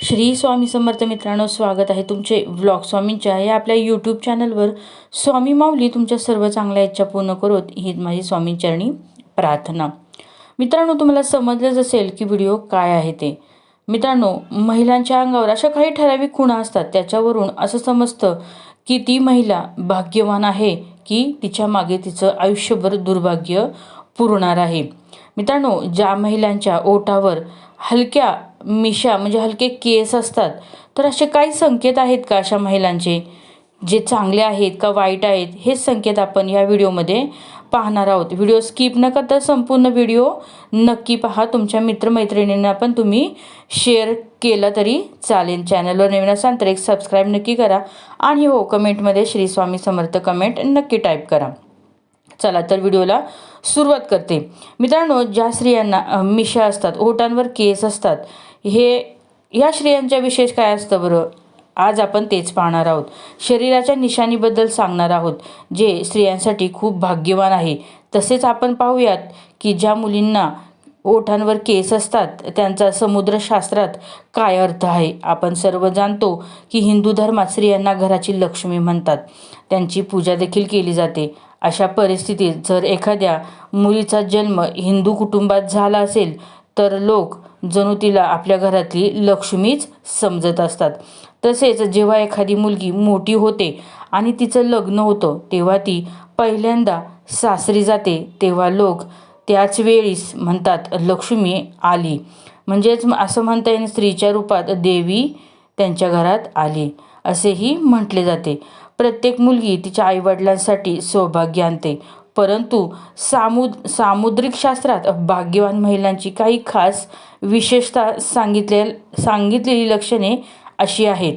श्री स्वामी समर्थ मित्रांनो स्वागत आहे तुमचे व्लॉग स्वामींच्या या आपल्या यूट्यूब चॅनलवर स्वामी माऊली तुमच्या सर्व चांगल्या इच्छा पूर्ण करोत ही माझी स्वामींचरणी प्रार्थना. मित्रांनो तुम्हाला समजलंच असेल की व्हिडिओ काय आहे ते. मित्रांनो महिलांच्या अंगावर अशा काही ठराविक खुणा असतात त्याच्यावरून असं समजतं की ती महिला भाग्यवान आहे की तिच्यामागे तिचं आयुष्यभर दुर्भाग्य पुरणार आहे. मित्रांनो ज्या महिलांच्या ओठावर हलक्या मिशा म्हणजे हलके केस असतात तर असे काही संकेत आहेत का अशा महिलांचे? जे चांगले आहेत का वाईट आहेत हेच संकेत आपण या व्हिडिओमध्ये पाहणार आहोत. व्हिडिओ स्किप न करता संपूर्ण व्हिडिओ नक्की पहा. तुमच्या मित्रमैत्रिणींना पण तुम्ही शेअर केलं तरी चालेल. चॅनलवर नवीन असाल तर एक सबस्क्राईब नक्की करा आणि हो कमेंटमध्ये श्री स्वामी समर्थ कमेंट नक्की टाईप करा. चला तर व्हिडिओला सुरुवात करते. मित्रांनो ज्या स्त्रियांना मिशा असतात ओटांवर केस असतात हे या स्त्रियांच्या विशेष काय असतं बरं? आज आपण तेच पाहणार आहोत. शरीराच्या निशाणीबद्दल सांगणार आहोत जे स्त्रियांसाठी खूप भाग्यवान आहे. तसेच आपण पाहूयात की ज्या मुलींना ओठांवर केस असतात. त्यांचा समुद्रशास्त्रात काय अर्थ आहे? आपण सर्व जाणतो की हिंदू धर्मात स्त्रियांना घराची लक्ष्मी म्हणतात. त्यांची पूजा देखील केली जाते. अशा परिस्थितीत जर एखाद्या मुलीचा जन्म हिंदू कुटुंबात झाला असेल तर लोक जणू तिला आपल्या घरातली लक्ष्मीच समजत असतात. तसेच जेव्हा एखादी मुलगी मोठी होते आणि तिचं लग्न होतं तेव्हा ती पहिल्यांदा सासरी जाते. तेव्हा लोक त्याच वेळीस म्हणतात लक्ष्मी आली. म्हणजेच असं म्हणता येईल स्त्रीच्या रूपात देवी त्यांच्या घरात आली. असेही म्हटले जाते. प्रत्येक मुलगी तिच्या आईवडिलांसाठी सौभाग्य आणते. परंतु सामुद सामुद्रिक शास्त्रात भाग्यवान महिलांची काही खास विशेषता सांगितले सांगितलेली लक्षणे अशी आहेत.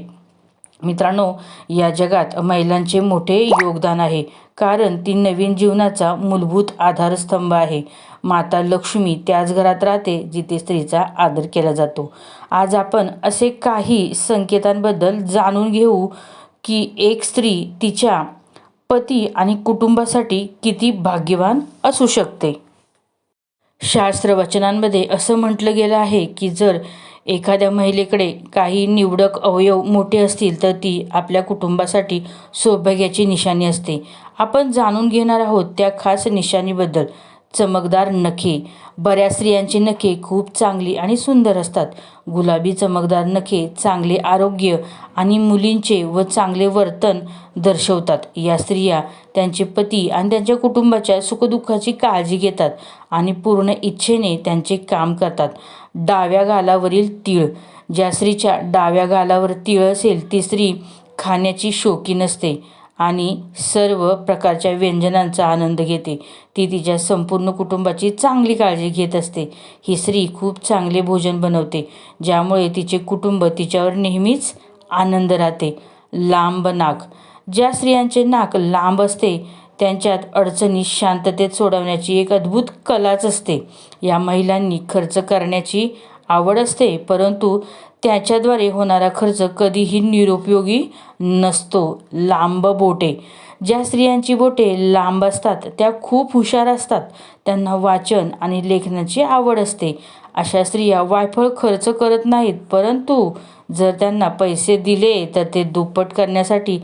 मित्रांनो या जगात महिलांचे मोठे योगदान आहे. कारण ती नवीन जीवनाचा मूलभूत आधारस्तंभ आहे. माता लक्ष्मी त्याच घरात राहते जिथे स्त्रीचा आदर केला जातो. आज आपण असे काही संकेतांबद्दल जाणून घेऊ की एक स्त्री तिच्या पती आणि कुटुंबासाठी किती भाग्यवान असू शकते. शास्त्र वचनांमध्ये असं म्हटलं गेलं आहे की जर एखाद्या महिलेकडे काही निवडक अवयव मोठे असतील तर ती आपल्या कुटुंबासाठी सौभाग्याची निशाणी असते. आपण जाणून घेणार आहोत त्या खास निशाणीबद्दल. चमकदार नखे. बऱ्याच स्त्रियांची नखे खूप चांगली आणि सुंदर असतात. गुलाबी चमकदार नखे चांगले आरोग्य आणि मुलींचे व चांगले वर्तन दर्शवतात. या स्त्रिया त्यांचे पती आणि त्यांच्या कुटुंबाच्या सुखदुःखाची काळजी घेतात आणि पूर्ण इच्छेने त्यांचे काम करतात. डाव्या गालावरील तीळ. ज्या स्त्रीच्या डाव्या गालावर तीळ असेल ती स्त्री खाण्याची शौकीन असते. आणि सर्व प्रकारच्या व्यंजनांचा आनंद घेते. ती तिच्या संपूर्ण कुटुंबाची चांगली काळजी घेत असते. ही स्त्री खूप चांगले भोजन बनवते ज्यामुळे तिचे कुटुंब तिच्यावर नेहमीच आनंद राहते. लांब नाक. ज्या स्त्रियांचे नाक लांब असते त्यांच्यात अडचणी शांततेत सोडवण्याची एक अद्भुत कलाच असते. या महिलांनी खर्च करण्याची आवड असते परंतु त्याच्याद्वारे होणारा खर्च कधीही निरुपयोगी नसतो. लांब बोटे. ज्या स्त्रियांची बोटे लांब असतात त्या खूप हुशार असतात. त्यांना वाचन आणि लेखनाची आवड असते. अशा स्त्रिया वायफळ खर्च करत नाहीत परंतु जर त्यांना पैसे दिले तर ते दुप्पट करण्यासाठी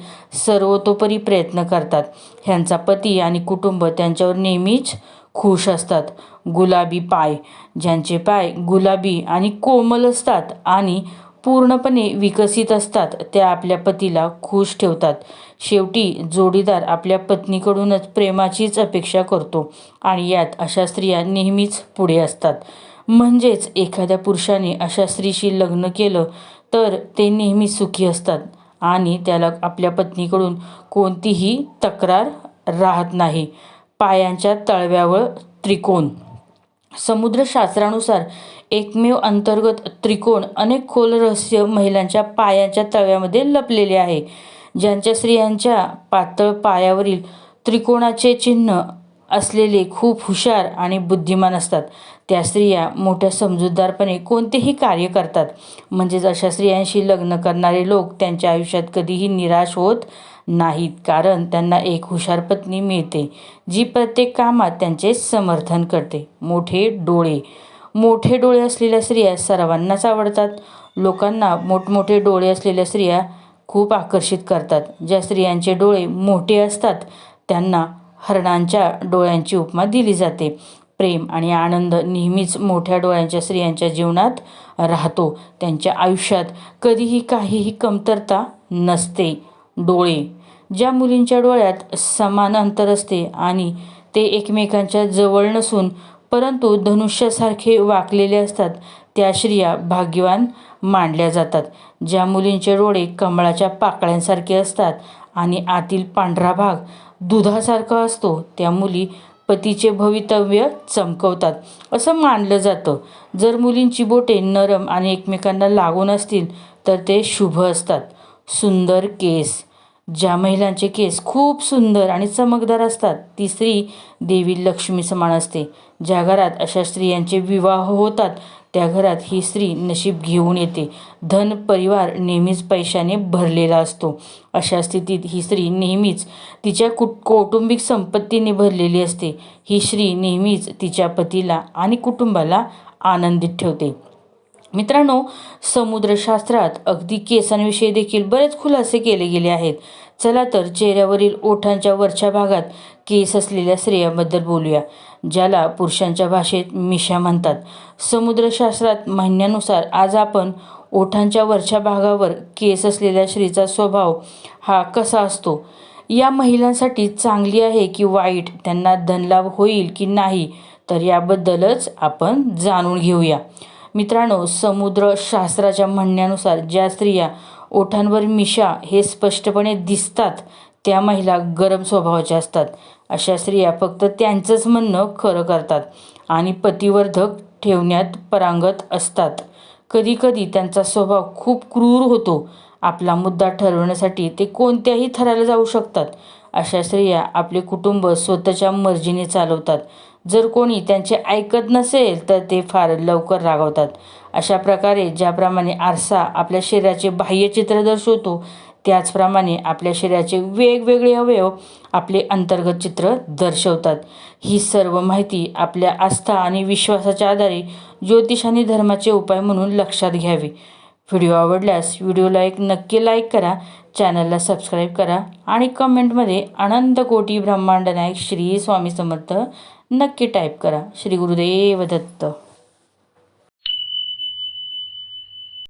सर्वतोपरी प्रयत्न करतात. ह्यांचा पती आणि कुटुंब त्यांच्यावर नेहमीच खुश असतात. गुलाबी पाय. ज्यांचे पाय गुलाबी आणि कोमल असतात आणि पूर्णपणे विकसित असतात त्या आपल्या पतीला खुश ठेवतात. शेवटी जोडीदार आपल्या पत्नीकडूनच प्रेमाचीच अपेक्षा करतो आणि यात अशा स्त्रिया नेहमीच पुढे असतात. म्हणजेच एखाद्या पुरुषाने अशा स्त्रीशी लग्न केलं तर ते नेहमी सुखी असतात आणि त्याला आपल्या पत्नीकडून कोणतीही तक्रार राहत नाही. पायांच्या तळव्यावर त्रिकोण. समुद्रशास्त्रानुसार एकमेव अंतर्गत त्रिकोण अनेक खोल रहस्य महिलांच्या पायांच्या तळव्यामध्ये लपलेले आहे ज्यांच्या स्त्रियांच्या पातळ पायावरील त्रिकोणाचे चिन्ह असलेले खूप हुशार आणि बुद्धिमान असतात. त्या स्त्रिया मोठ्या समजूतदारपणे कोणतेही कार्य करतात. म्हणजेच अशा स्त्रियांशी लग्न करणारे लोक त्यांच्या आयुष्यात कधीही निराश होत नाहीत कारण त्यांना एक हुशार पत्नी मिळते जी प्रत्येक कामात त्यांचे समर्थन करते. मोठे डोळे. मोठे डोळे असलेल्या स्त्रिया सर्वांनाच आवडतात. लोकांना मोठमोठे डोळे असलेल्या स्त्रिया खूप आकर्षित करतात. ज्या स्त्रियांचे डोळे मोठे असतात त्यांना हरणांच्या डोळ्यांची उपमा दिली जाते. प्रेम आणि आनंद नेहमीच मोठ्या डोळ्यांच्या स्त्रियांच्या जीवनात राहतो. त्यांच्या आयुष्यात कधीही काहीही कमतरता नसते. डोळे. ज्या मुलींच्या डोळ्यात समान अंतर असते आणि ते एकमेकांच्या जवळ नसून परंतु धनुष्यासारखे वाकलेले असतात त्या स्त्रिया भाग्यवान मानल्या जातात. ज्या मुलींचे डोळे कमळाच्या पाकळ्यांसारखे असतात आणि आतील पांढरा भाग दुधासारखा असतो त्या मुली पतीचे भवितव्य चमकवतात. असं मानलं जातं. जर मुलींची बोटे नरम आणि एकमेकांना लागून असतील तर ते शुभ असतात. सुंदर केस. ज्या महिलांचे केस खूप सुंदर आणि चमकदार असतात ती स्त्री देवी लक्ष्मी समान असते. ज्या घरात अशा स्त्रियांचे विवाह होतात त्या घरात ही स्त्री नशीब घेऊन येते. धन परिवार नेहमीच पैशाने भरलेला असतो. अशा स्थितीत ही स्त्री नेहमीच तिच्या कुट कौटुंबिक संपत्तीने भरलेली असते. ही स्त्री नेहमीच तिच्या पतीला आणि कुटुंबाला आनंदित ठेवते. मित्रांनो समुद्रशास्त्रात अगदी केसांविषयी देखील बरेच खुलासे केले गेले आहेत. चला तर चेहऱ्यावरील ओठांच्या वरच्या भागात केस असलेल्या स्त्रियांबद्दल बोलूया ज्याला पुरुषांच्या भाषेत मिशा म्हणतात. समुद्रशास्त्रात म्हणण्यानुसार आज आपण ओठांच्या वरच्या भागावर केस असलेल्या स्त्रीचा स्वभाव हा कसा असतो? या महिलांसाठी चांगली आहे की वाईट? त्यांना धनलाभ होईल की नाही? तर याबद्दलच आपण जाणून घेऊया. मित्रांनो समुद्रशास्त्राच्या म्हणण्यानुसार ज्या स्त्रिया ओठांवर मिशा हे स्पष्टपणे दिसतात त्या महिला गरम स्वभावाच्या असतात. अशा स्त्रिया फक्त त्यांचंच म्हणणं खरं करतात आणि पतिवर्धक ठेवण्यात परांगत असतात. कधीकधी त्यांचा स्वभाव खूप क्रूर होतो. आपला मुद्दा ठरवण्यासाठी ते कोणत्याही थराला जाऊ शकतात. अशा स्त्रिया आपले कुटुंब स्वतःच्या मर्जीने चालवतात. जर कोणी त्यांचे ऐकत नसेल तर ते फार लवकर रागवतात. अशा प्रकारे ज्याप्रमाणे आरसा आपल्या शरीराचे बाह्य चित्र दर्शवतो त्याचप्रमाणे आपल्या शरीराचे वेगवेगळे अवयव आपले अंतर्गत चित्र दर्शवतात. ही सर्व माहिती आपल्या आस्था आणि विश्वासाच्या आधारे ज्योतिष आणि धर्माचे उपाय म्हणून लक्षात घ्यावे. व्हिडिओ आवडल्यास व्हिडिओला एक नक्की लाईक करा चॅनलला सबस्क्राईब करा आणि कमेंटमध्ये आनंद कोटी ब्रह्मांड नायक श्री स्वामी समर्थ नक्की टाईप करा. श्री गुरुदेव दत्त.